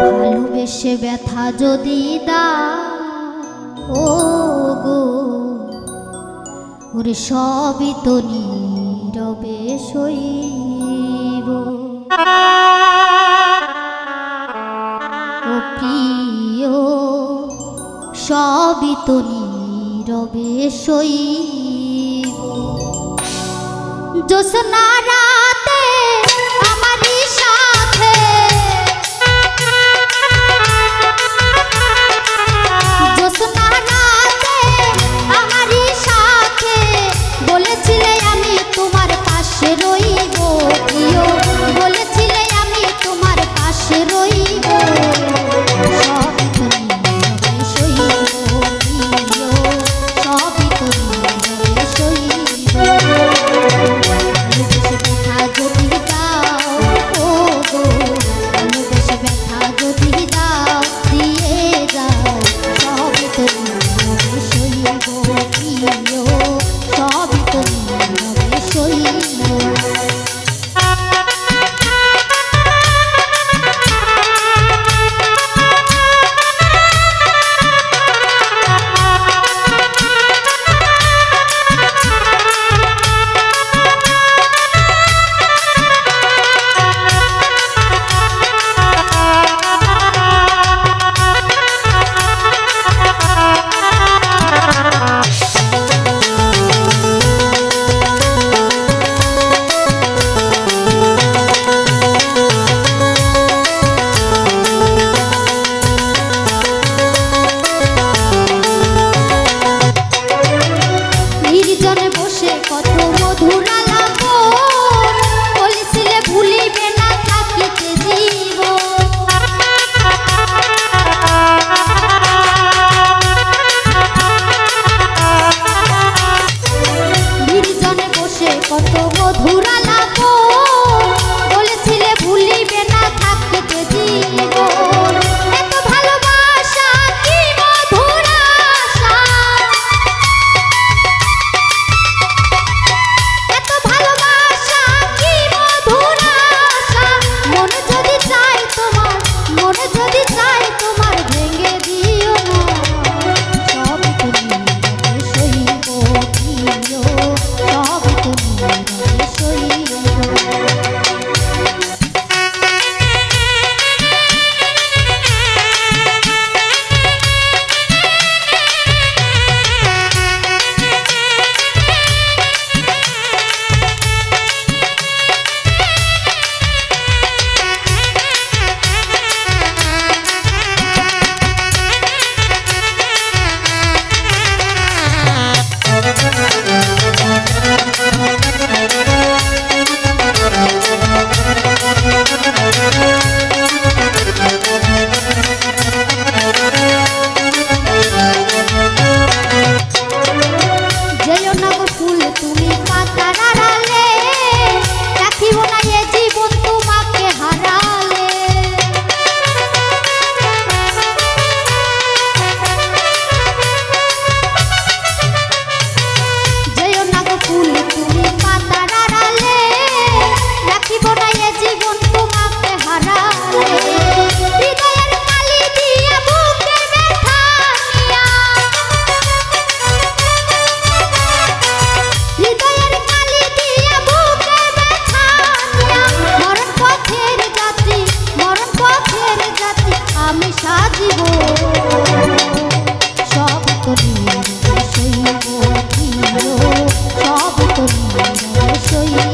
ভালোবেসে ব্যথা যদি দা ও গো ওরে সবই তো নীরবে সইব। ও প্রিয়, সবই তো নীরবে সইব। জোসনারা কত মধুরা লাগো। বলেছিলে ভুলিবে না থাকতে যদি। 所以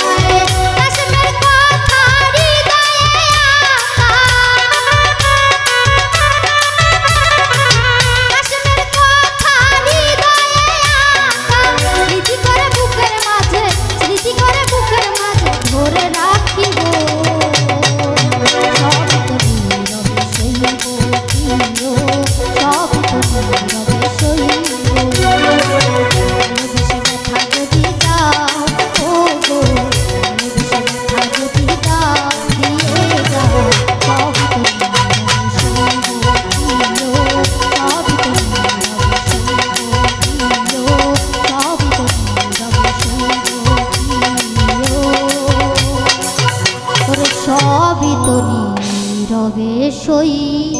সইব